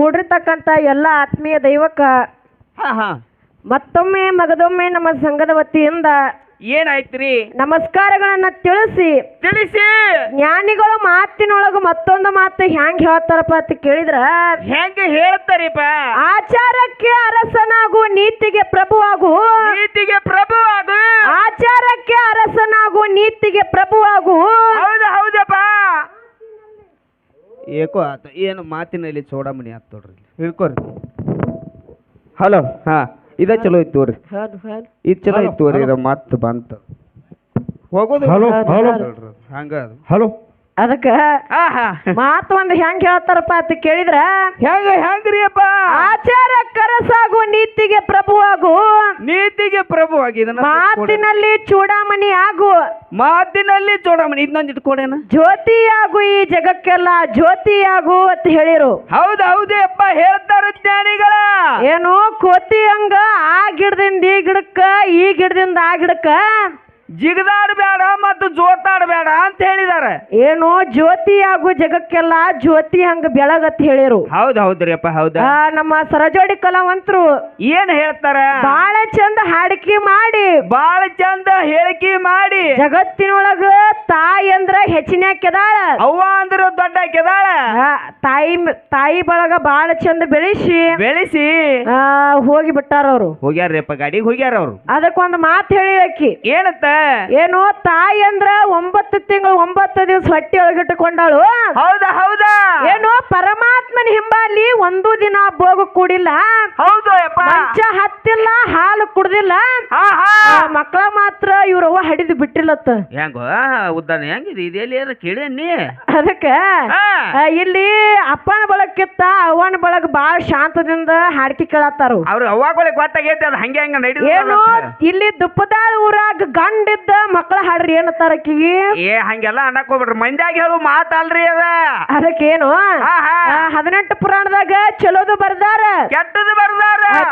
ಕೂಡಿರ್ತಕ್ಕಂಥ ಎಲ್ಲ ಆತ್ಮೀಯ ದೈವಕ್ಕ ಹಾ ಹಾ. ಮತ್ತೊಮ್ಮೆ ಮಗದೊಮ್ಮೆ ನಮ್ಮ ಸಂಘದ ವತಿಯಿಂದ ಏನಾಯ್ತ್ರಿ? ನಮಸ್ಕಾರಗಳನ್ನ ತಿಳಿಸಿ ತಿಳಿಸಿ! ಜ್ಞಾನಿಗಳು ಮಾತಿನೊಳಗ ಮತ್ತೊಂದು ಮಾತು ಹ್ಯಾಂಗ್ ಹೇಳ್ತಾರಪ್ಪ ಅಂತ ಕೇಳಿದ್ರ? ಹೆಂಗ ಹೇಳ್ತಾರಿಪ್ಪ? ಆಚಾರಕ್ಕೆ ಅರಸನಾಗು ನೀತಿಗೆ ಪ್ರಭುವಾಗು. ನೀತಿಗೆ ಪ್ರಭು ಅದು ಆಚಾರಕ್ಕೆ ಅರಸನಾಗು ನೀತಿಗೆ ಪ್ರಭುವಾಗು. ಹೌದು ಹೌದಪ್ಪ. ಏಕೋ ಆತ ಏನು ಮಾತಿನಲ್ಲಿ ಚೋಡಮಣಿ ಆತ ನೋಡ್ರಿ ಹೇಳ್ಕೊರಿ ಹಲೋ ಹಾ ಇದ ಚಲೋ ಇತ್ತು ತೋರಿ. ಇದು ಚಲೋ ಇತ್ತು ತೋರಿ ಇದ ಮತ್ತೆ ಬಂತ. ಹೋಗೋದು ಹಲೋ, ಹಲೋ. ಹಂಗ ಅದು ಹಲೋ. ಅದಕ್ಕ ಮಾತು ಒಂದು ಹೆಂಗ್ ಹೇಳ್ತಾರಪ್ಪ ಅಂತ ಕೇಳಿದ್ರ? ಹೆಂಗ ಹೆಂಗ್ರಿ ಅಪ್ಪ ಆಚಾರ ಅರಸಾಗು ನೀತಿಗೆ ಪ್ರಭುವಾಗು ಮಾತಿನಲ್ಲಿ ಚೂಡಾಮಣಿ ಆಗು. ಮಾತಿನಲ್ಲಿ ಚೂಡಾಮಣಿ. ಇದನ್ನೊಂದು ಇಟ್ಕೊಡೇನ? ಜ್ಯೋತಿಯಾಗು ಈ ಜಗಕ್ಕೆಲ್ಲ ಜ್ಯೋತಿಯಾಗು ಅಂತ ಹೇಳಿರು. ಹೌದು ಹೌದು ಅಪ್ಪ ಹೇಳ್ತಾರ ಜ್ಞಾನಿಗಳ. ಏನು ಕೋತಿ ಹಂಗ ಆ ಗಿಡದಿಂದ ಈ ಗಿಡಕ್ಕ ಈ ಗಿಡದಿಂದ ಆ ಗಿಡಕ್ಕ. ಜಿಗದಾಡಬೇಡ ಮತ್ತು ಜೋತಾಡಬೇಡ ಅಂತ ಹೇಳಿದಾರೆ ಏನು ಜ್ಯೋತಿ ಹಾಗೂ ಜಗಕ್ಕೆಲ್ಲ ಜ್ಯೋತಿ ಹಂಗ ಬೆಳಗತ್ ಹೇಳಿರು. ಹೌದು ಹೌದ್ರಿಯಪ್ಪ ಹೌದಾ. ಆ, ನಮ್ಮ ಸರಜೋಡಿ ಕಲಾವಂತರು ಏನ್ ಹೇಳ್ತಾರ? ಬಾಳ ಚಂದ ಹಾಡಿಕೆ ಮಾಡಿ. ಬಾಳ ಚಂದ ಹೇಳಿಕೆ ಮಾಡಿ. ಜಗತ್ತಿನೊಳಗ ತಾಯಿ ಅಂದ್ರ ಹೆಚ್ಚಿನ ಕೆದಾಳ ಅವ್ವ ಅಂದ್ರ ದೊಡ್ಡ ಕೆದಾಳ ತಾಯಿ ಮ- ತಾಯಿ ಬಳಗ ಬಾಳ ಚಂದ ಬೆಳೆಸಿ. ಬೆಳೆಸಿ. ಆ, ಹೋಗಿ ಬಿಟ್ಟಾರ ಅವರು ಹೋಗ್ಯಾರ್ರಿ ಅಪ್ಪ ಗಾಡಿಗೆ ಹೋಗ್ಯಾರ ಅವ್ರು ಅದಕ್ಕೊಂದು ಮಾತು ಹೇಳಿ ಆಕಿ ಏನಂತ? ಏನು ತಾಯಿ ಅಂದ್ರ ಒಂಬತ್ತು ತಿಂಗಳು ಒಂಬತ್ತು ದಿವಸ ಹೊಟ್ಟೆ ಒಳಗಿಟ್ಟುಕೊಂಡಾಳು. ಹೌದಾ ಹೌದಾ? ಏನು ಪರಮಾತ್ಮನ ಹಿಂಬಾಲಿ ಒಂದು ದಿನ ಭೋಗ ಕೂಡಿಲ್ಲ. ಮಂಚ ಹತ್ತಿಲ್ಲ ಹಾಲು ಕುಡ್ದಿಲ್ಲ. ಮಕ್ಕಳ ಮಾತ್ರ ಇವ್ರವ್ವ ಹಡಿದು ಬಿಟ್ಟಿಲ್ಲತ್ತ. ಹೆಂಗೋ ಉದ್ದಾನ ಹೆಂಗಿದೆ? ಇದೆಲ್ಲಿ ಏನಾರ ಕೇಳೇನಿ ಅದಕ್ಕ ಇಲ್ಲಿ ಅಪ್ಪನ ಬಳಕ್ಕಿತ್ತ ಅವನ ಬಳಗ ಬಾಳ ಶಾಂತದಿಂದ ಹಾಡ್ಕಿ ಕೇಳತ್ತಾರು ಅವ್ರ. ಅವ್ವಾಗಳಿಗೆ ಗೊತ್ತಾಗೈತಿ ಅದು ಹಂಗೆ ಹಂಗ ಏನು ನಡೀದು ಇಲ್ಲಿ ದುಪ್ಪದಾಳ ಊರಾಗ ಗಂಡಿದ್ದ ಮಕ್ಕಳ ಹಾಡ್ರಿ ಏನತ್ತಾರ ಅಕ್ಕಿಗೆ? ಏ ಹಂಗೆಲ್ಲ ಅನ್ನಕ್ ಹೋಗ್ಬಿಡ್ರಿ. ಮಂದ್ಯಾಗ ಹೇಳು ಮಾತಲ್ರಿ ಅದ. ಅದಕ್ಕೇನು? ಹದಿನೆಂಟು ಪುರಾಣದಾಗ ಚಲೋದು ಬರ್ದಾರ. ಕೆಟ್ಟದು ಬರ್ದಾರ.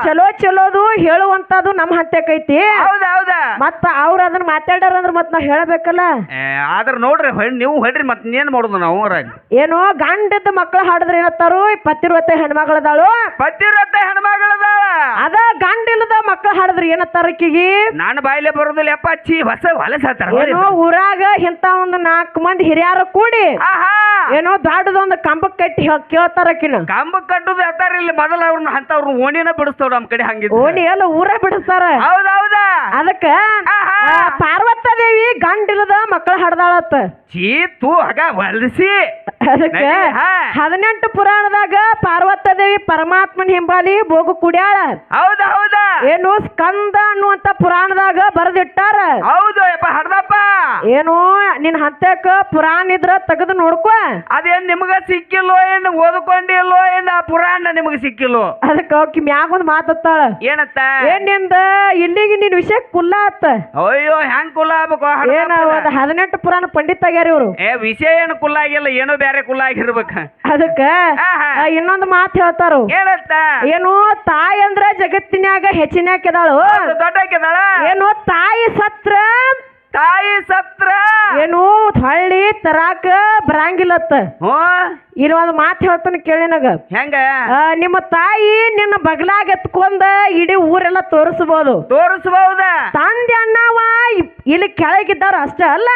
ಚಲೋ ಚಲೋದು ಹೇಳುವಂತದು ನಮ್ಮ ಹಂತಕ್ಕೈತಿ. ಹೌದ ಹೌದ? ಮತ್ತ ಅವ್ರ ಅದನ್ನ ಮಾತಾಡ್ಯಾರ ಅಂದ್ರ ಮತ್ ನಾವ್ ಹೇಳಬೇಕಲ್ಲ? ಏ, ಆದ್ರ ನೋಡ್ರಿ ಹೊಳ್- ನೀವು ಹೊಡ್ರಿ ಮತ್ ಏನ್ ಮಾಡುದು ನಾವು ಊರಾಗ? ಏನೋ ಗಂಡದ ಮಕ್ಕಳ ಹಾಡಿದ್ರ ಏನತ್ತಾರು? ಪತಿರ್ವತೆ ಹೆಣ್ಮಗಳದಾಳು. ಪತಿರತ್ತ ಹೆಣ್ಮಗಳದಾಳ? ಅದ ಗಂಡಿಲ್ಲದ ಮಕ್ಳು ಹಾಡಿದ್ರ ಏನತ್ತಾರ ಕಿಗಿ ನಾನು ಬಾಯಿಲೆ ಬರೋದಿಲ್ಲ ಯಪ್ಪ ಅಚ್ಚಿ ಹೊಸ ಹೊಲಸ ಏನೋ ಊರಾಗ ಇಂತ ಒಂದು ನಾಲ್ಕು ಮಂದಿ ಹಿರಿಯರು ಕೂಡಿ ಆಹಾ! ಏನೋ ದೊಡ್ಡದೊಂದು ಕಂಬ ಕಟ್ಟಿ ಕೇಳ್ತಾರ ಆಕಿನ ಕಂಬ ಕಟ್ಟುದು ಹೇಳ್ತಾರ ಇಲ್ಲಿ? ಮೊದಲ ಅವ್ರನ್ನ ಅಂತವ್ರು ಓಣಿನ ಬಿಡಿಸ್ತಾವ್ ನಮ್ ಕಡೆ ಹಂಗಿದ್ದು ಓಣಿ ಎಲ್ಲ ಊರ ಬಿಡಿಸ್ತಾರ. ಹೌದ ಹೌದಾ ಅದಕ್ಕ ಪಾರ್ವತ ದೇವಿ ಗಂಡಿಲ್ಲದ ಮಕ್ಕಳ ಹಾಡ್ದಾಳತ್ತ. ತೂ ಹಗ ಹೊಲಸಿ. ಅದಕ್ಕ ಹಾ. ಹದಿನೆಂಟು ಪುರಾಣದಾಗ ಪಾರ್ವತ ದೇವಿ ಪರಮಾತ್ಮನ ಹಿಂಬಾಲಿ ಬೋಗು ಕುಡ್ಯಾಳ. ಹೌದ ಹೌದ. ಏನು ಸ್ಕಂದ ಅನ್ನುವಂತ ಪುರಾಣದಾಗ ಬರೆದಿಟ್ಟಾರ. ಹೌದು ಯಪ್ಪ ಹಡ್ದಪ್ಪ ಏನು ನಿನ್ ಹಂತಕ್ಕ ಪುರಾಣ ಇದ್ರ ತೆಗೆದು ನೋಡ್ಕೊ. ಅದೇನ್ ನಿಮಗ ಸಿಕ್ಕಿಲ್ಲೋ ಏನು ಓದ್ಕೊಂಡಿಲ್ಲೋ ಏನು ಆ ಪುರಾಣ ನಿಮಗ ಸಿಕ್ಕಿಲ್ಲೋ? ಅದಕ್ಕೆ ಅವಕಿ ಮ್ಯಾಗ ಒಂದ್ ಮಾತತ್ತಾಳ ಏನತ್ತ? ಏನ್ನಿಂದ? ಇಲ್ಲಿಗೆ ನಿನ್ ವಿಷಯ ಕುಲ್ಲ ಆತ. ಅಯ್ಯೋ ಹೆಂಗ್ ಕುಲ್ಲ ಆಗ್ಬೇಕು ಏನ ಒಂದ್ ಹದಿನೆಂಟು ಪುರಾಣ ಪಂಡಿತ ಆಗ್ಯಾರ ಇವ್ರು. ಏ ವಿಷಯ ಏನು ಕುಲ್ಲ ಆಗಿಲ್ಲ ಏನೋ ಬೇರೆ ಕುಲ್ಲ ಆಗಿರ್ಬೇಕ. ಅದಕ್ಕ ಇನ್ನೊಂದು ಆ, ಇನ್ನೊಂದ್ ಮಾತು ಹೇಳ್ತಾರು. ಏನಂತ? ಏನು ತಾಯಿ ಅಂದ್ರ ಜಗತ್ತಿನ್ಯಾಗ ಹೆಚ್ಚಿನ್ಯಾಕಿದಾಳು. ಇದಾಳು ದೊಡ್ಡ ಹಾಕಿದಾಳ ಏನು ತಾಯಿ ಸತ್ರ ತಾಯಿ ಸತ್ರ. ಏನು ಹಳ್ಳಿ ತರಾಕ ಬರಂಗಿಲ್ಲತ್ತ. ಹ್ಞೂ. ಇಲ್ಲಿ ಒಂದು ಮಾತು ಹೇಳ್ತಾನೆ ಕೇಳಿನಾಗ ಹೆಂಗ? ಆ, ನಿಮ್ಮ ತಾಯಿ ನಿನ್ನ ಬಗ್ಲಾಗ ಎತ್ಕೊಂಡ ಇಡೀ ಊರೆಲ್ಲ ತೋರಿಸಬಹುದು ತೋರಿಸಬಹುದ ತಂದೆ ಅಣ್ಣವ ಇಲ್ಲಿ ಕೆಳಗಿದ್ದಾರ ಅಷ್ಟೇ ಅಲ್ಲ?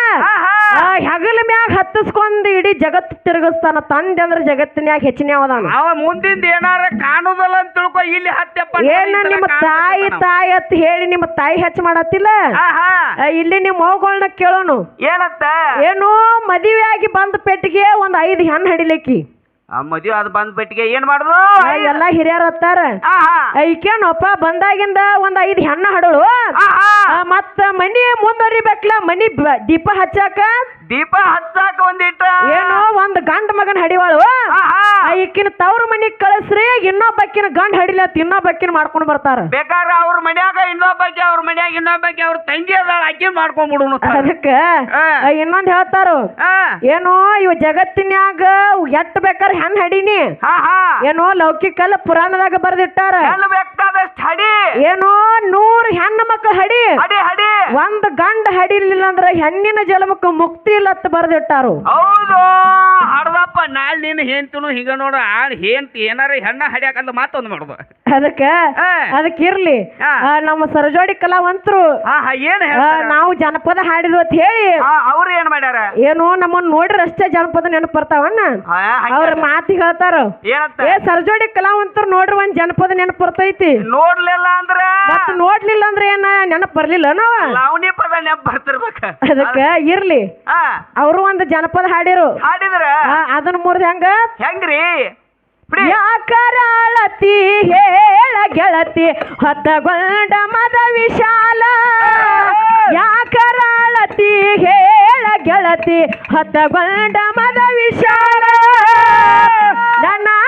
ಹೆಗಲ ಮ್ಯಾಗ ಹತ್ತಿಸ್ಕೊಂಡ್ ಇಡೀ ಜಗತ್ತು ತಿರುಗಿಸ್ತಾನ. ತಂದೆ ಅಂದ್ರೆ ಜಗತ್ತಿನ್ಯಾಗ ಹೆಚ್ಚಿನ ಅವದಾನ. ಅವ ಮುಂದಿಂದ ಏನಾರ ಕಾಣುದಲ್ಲ ಅಂತ ತಿಳ್ಕೊ ಇಲ್ಲಿ ಹತ್ತೆಪ್ಪ ಏನ ನಿಮ್ಮ ತಾಯಿ ತಾಯಿ ಅಂತ ಹೇಳಿ ನಿಮ್ಮ ತಾಯಿ ಹೆಚ್ಚ ಮಾಡತ್ತಿಲ್ಲ? ಇಲ್ಲಿ ನಿಮ್ಮ ಮಗುಗಳನ್ನ ಕೇಳೋನು. ಏನತ್ತ ಏನು ಮದುವೆ ಆಗಿ ಬಂದ ಪೆಟ್ಟಿಗೆ ಒಂದ್ ಐದು ಹೆಣ್ಣು ಹಡಿಲಿಕ್ಕಿ. ಆ ಮದುವೆ ಅದ್ ಬಂದ್ ಬಿಟ್ಟಿಗೆ ಏನ್ ಮಾಡುದು? ಎಲ್ಲಾ ಹಿರಿಯರ್ ಹತ್ತಾರ ಐಕೇನಪ್ಪ ಬಂದಾಗಿಂದ ಒಂದ್ ಐದು ಹೆಣ್ಣ ಹಡಳು? ಆಹಾ ಬೇಕಲ್ಲ ಮನಿ ದೀಪ ಹಚ್ಚಾಕ? ದೀಪ ಹಚ್ಚಾಕ ಒಂದಿಟ್ಟ ಏನೋ ಒಂದ್ ಗಂಡ ಮಗನ್ ಹಡಿವಾಳು. ಈಕಿನ ತವ್ರ ಮನಿಗ್ ಕಳಿಸ್ರಿ ಇನ್ನೊಬ್ಬಕ್ಕಿನ ಗಂಡ ಹಡಿಲತ್ ಇನ್ನೊಬ್ಬಕ್ಕಿನ ಮಾಡ್ಕೊಂಡ್ ಬರ್ತಾರ. ಬೇಕಾದ್ರೆ ಅವ್ರ ಮನ್ಯಾಗ ಇನ್ನೊಬ್ಬಕ್ಕೆ ಅವ್ರ ಮನ್ಯಾಗ ಇನ್ನೊಬ್ಬಕ್ಕೆ ಅವ್ರ ತಂಗಿ ಅದಾಳ ಅಕ್ಕಿ ಮಾಡ್ಕೊಂಡ್ಬಿಡುನು ಅದಕ್ಕ ಆ, ಇನ್ನೊಂದ್ ಹೇಳ್ತಾರು ಏನೋ ಇವ್ ಜಗತ್ತಿನ್ಯಾಗ ಎಟ್ ಬೇಕಾರ ಹೆಣ್ ಹಡಿನಿ. ಏನೋ ಲೌಕಿಕಲ್ಲ ಪುರಾಣದಾಗ ಬರ್ದಿಟ್ಟಾರ. ಏನೋ ನೂರ್ ಹೆಣ್ಣು ಮಕ್ಕಳು ಹಡಿ. ಹಡಿ ಹಡಿ. ಒಂದ್ ಗಂಡ ಹಡಿಲಿಲ್ಲ ಅಂದ್ರೆ ಹೆಣ್ಣಿನ ಜನ್ಮಕ್ಕ ಮುಕ್ತಿ ಇಲ್ಲ ಅಂತ ಬರ್ದಿಟ್ಟಾರು. ಹೌದು. ಹಡ್ದ ಪಾಪ ನಾಳೆ ನಿನ್ನ ಹೆಂಡ್ತಿನು ಹಿಂಗ ನೋಡ ಆಳ್ ಹೆಂಡ್ತಿ ಏನಾರ ಹೆಣ್ಣ ಹಡ್ಯಾಕಂತ ಮಾತೊಂದು ಮಾಡುದು. ಅದಕ್ಕ? ಹಾ. ಅದಕ್ ಇರ್ಲಿ. ಹಾ. ಆ, ನಮ್ಮ ಸರಜೋಡಿ ಕಲಾವಂತರು. ಹಾ ಹಾ ಏನ್ ಆ, ಹೇಳ್ತಾರ? ನಾವು ಜನಪದ ಹಾಡಿದ್ವು ಅಂತ ಹೇಳಿ. ಹಾ ಅವ್ರು ಏನ್ ಮಾಡ್ಯಾರ? ಏನು ನಮ್ಮನ್ನ ನೋಡ್ರಿ ಅಷ್ಟೇ ಜನಪದ ನೆನಪು ಬರ್ತಾವಣ್ಣ. ಹಾ, ಹಂಗೆ. ಅವ್ರ ಮಾತಿ ಹೇಳ್ತಾರ. ಏನಂತ? ಏ ಸರಜೋಡಿ ಕಲಾವಂತರು ನೋಡ್ರಿ ಒಂದ್ ಜನಪದ ನೆನಪು ಬರ್ತೈತಿ. ನೋಡ್ಲಿಲ್ಲ ಅಂದ್ರ? ಮತ್ ನೋಡ್ಲಿಲ್ಲ ಅಂದ್ರೆ ಏನ ನೆನಪು ಬರ್ಲಿಲ್ಲ ನಾವ? ಲಾವಣಿ ಪದ ನೆಪ್ ಬರ್ತಿರ್ಬೇಕ. ಅದಕ್ಕ ಇರ್ಲಿ. ಹಾ. ಅವರು ಒಂದು ಜನಪದ ಹಾಡಿರು ಹಾಡಿದ್ರ? ಆ, ಅದನ್ನ ಮುರಿದ ಹೆಂಗ? ಹೆಂಗ್ರಿ? ಯಾಕರಾಳತಿ ಹೇಳ ಗೆಳತಿ ಹೊತ್ತಗೊಂಡ ಮದ ವಿಶಾಲ. ಯಾಕರಾಳತಿ ಹೇಳ ಗೆಳತಿ ಹೊತ್ತಗೊಂಡ ಮದ ವಿಶಾಲ. ನನಗಾಗಿ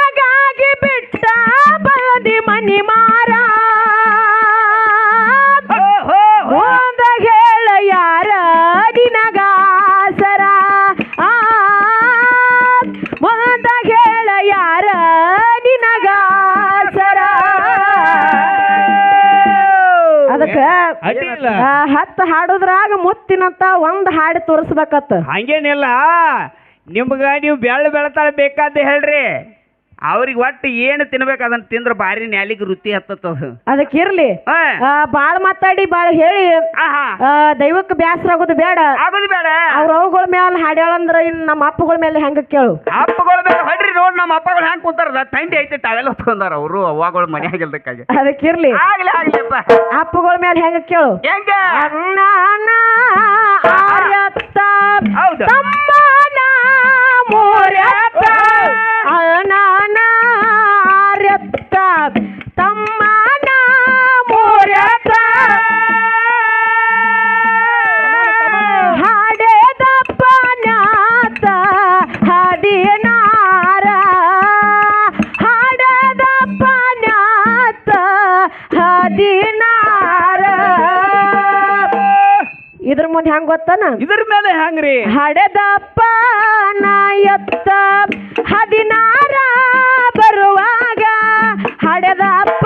ಆ, ಹತ್ತು ಹಾಡುದ್ರಾಗ ಮುತ್ತಿನಂತ ಒಂದ್ ಹಾಡಿ ತೋರಿಸ್ಬೇಕತ್ತ. ಹಂಗೇನಿಲ್ಲ. ನಿಮ್ಗ ನೀವು ಬೆಳ್ಳ ಬೆಳತಾಳ ಬೇಕಾದ ಹೇಳ್ರಿ. ಅವ್ರಿಗೆ ಒಟ್ಟು ಏನು ತಿನ್ಬೇಕು ಅದನ್ನ ತಿಂದ್ರ ಬಾರಿ ನ್ಯಾಲಿಗೆ ವೃತ್ತಿ ಹತ್ತದ ಅದಕ್ಕೆ ಇರ್ಲಿ. ಆ, ಬಾಳ್ ಮಾತಾಡಿ ಬಾಳ್ ಹೇಳಿ. ಆಹಾ. ಆ, ದೈವಕ್ಕೆ ಬ್ಯಾಸರ ಆಗೋದು ಬೇಡ. ಆಗೋದು ಬೇಡ. ಅವ್ರ ಅವುಗಳ ಮೇಲೆ ಹಾಡ್ಯಾಳಂದ್ರ ಇನ್ ನಮ್ಮ ಅಪ್ಪಗಳ ಮೇಲೆ ಹೆಂಗ ಕೇಳು. ಹೊಡ್ರಿ ನೋಡ್ ನಮ್ಮ ಅಪ್ಪಗಳು ಹೆಂಗ್ ಕುಂತಾರ? ತಂಡಿ ಐತಿ ಟವೆಲ್ ಹೊತ್ಕೊಂಡಾರ ಅವರು ಅವ್ವಗಳು ಮನ್ಯಾಗಿಲ್ದಕ್ಕಾಗಿ ಅದಕ್ಕೆ ಅದಕ್ಕಿರ್ಲಿ ಆಗ್ಲಿ ಆಗ್ಲಿಪ್ಪ ಅಪ್ಪಗಳ ಮೇಲೆ ಹೆಂಗ ಕೇಳು? ಹೆಂಗ? ಹೌದು. ತಮ್ಮನ ಮೂರ್ಯತ್ತ ಹದಿನಾರ. ಇದ್ರ ಮುಂದೆ ಹೆಂಗ್ ಗೊತ್ತನ? ಇದ್ರ ಮೇಲೆ ಹೆಂಗ್ರಿ? ಹಡೆದಪ್ಪ ನಾಯತ್ತ ಹದಿನಾರ ಬರುವಾಗ ಹಡೆದಪ್ಪ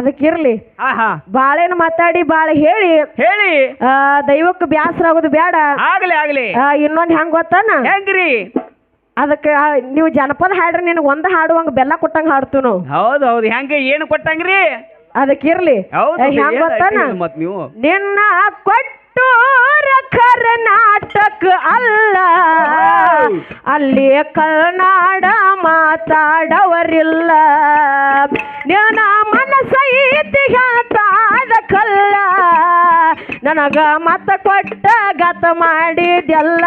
ಅದಕ್ಕಿರ್ಲಿ ಆಹಾ. ಬಾಳೆನ ಮಾತಾಡಿ ಬಾಳೆ ಹೇಳಿ. ಹೇಳಿ. ಆ, ದೈವಕ್ಕೆ ಬ್ಯಾಸರ ಆಗೋದು ಬೇಡ ಆಗ್ಲಿ ಆಗ್ಲಿ. ಆ, ಇನ್ನೊಂದ್ ಹೆಂಗ್ ಗೊತ್ತಾನ? ಹೆಂಗ್ರಿ? ಅದಕ್ಕೆ ನೀವು ಜನಪದ ಹಾಡ್ರಿ ನಿನಗೆ ಒಂದ್ ಹಾಡುವಂಗ ಬೆಲ್ಲ ಕೊಟ್ಟಂಗ ಹಾಡ್ತು ನಾವು ಹೌದ್ ಹೌದು. ಹೆಂಗ ಏನು ಕೊಟ್ಟಂಗ್ರಿ? ಅದಕ್ಕಿರ್ಲಿ ಹೌದು ಹೆಂಗ್ ಗೊತ್ತಾನ? ಮತ್ ನೀವು? ನಿನ್ನ ಕರ್ನಾಟಕ ಅಲ್ಲ. ಅಲ್ಲಿ ಕನ್ನಡ ಮಾತಾಡವರಿಲ್ಲ. ನೇನ ಮನಸ್ಸ ಹೇಳ್ತಾದ ಕಲ್ಲ ನನಗ ಮತ ಕೊಟ್ಟ ಗತ ಮಾಡಿದೆಲ್ಲ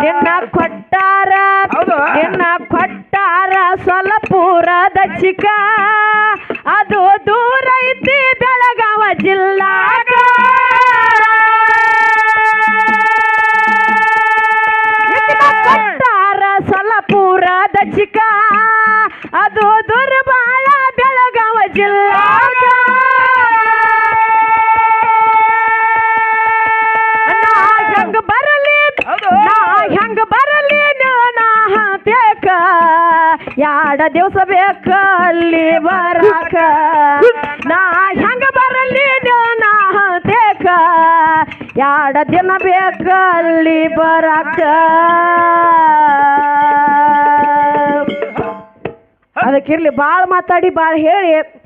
ನಿನ್ನ ಕೊಟ್ಟಾರ. ನಿನ್ನ ಕೊಟ್ಟಾರ ಸೊಲಪುರದ ಚಿಕ್ಕ. ಅದು ದೂರ ಐತಿ ಬೆಳಗಾವ ಜಿಲ್ಲಾಗ. ಕೊಟ್ಟಾರ ಸಲಪುರ ಚಿಕ್ಕ. ಅದು ದುರ್ಬಾಳ ಬೆಳಗಾವ ಜಿಲ್ಲಾ ನಾ ಹೆಂಗ ಬರಲಿ. ನಾ ಹೆಂಗ ಬರಲಿ ನಾ ಯಾಡ ದಿವಸ ಬೇಕ ಅಲ್ಲಿ ಬರಾಕ. ನಾ ಹೆಂಗ ಬರಲಿ ನಾ ಹಾಕ್ಯಾಕ ಯಾಡ ದಿನ ಬೇಕ ಅಲ್ಲಿ ಬರಾಕ. ಅದಕ್ಕಿರ್ಲಿ ಬಾಳ್ ಮಾತಾಡಿ ಬಾಳ್ ಹೇಳಿ.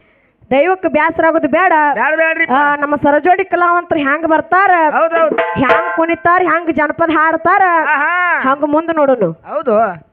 ದೈವಕ್ಕೆ ಬ್ಯಾಸರ ಆಗೋದು ಬೇಡ. ಬ್ಯಾಡ ಬ್ಯಾಡ್ರಿ. ಆ, ನಮ್ಮ ಸರಜೋಡಿ ಕಲಾವಂತರು ಹೆಂಗ್ ಬರ್ತಾರ? ಹೌದೌದು ಹೆಂಗ್ ಕುಣಿತಾರ? ಹೆಂಗ್ ಜನಪದ ಹಾಡ್ತಾರ? ಹಾ ಹಂಗ ಮುಂದೆ ನೋಡೋನು. ಹೌದು.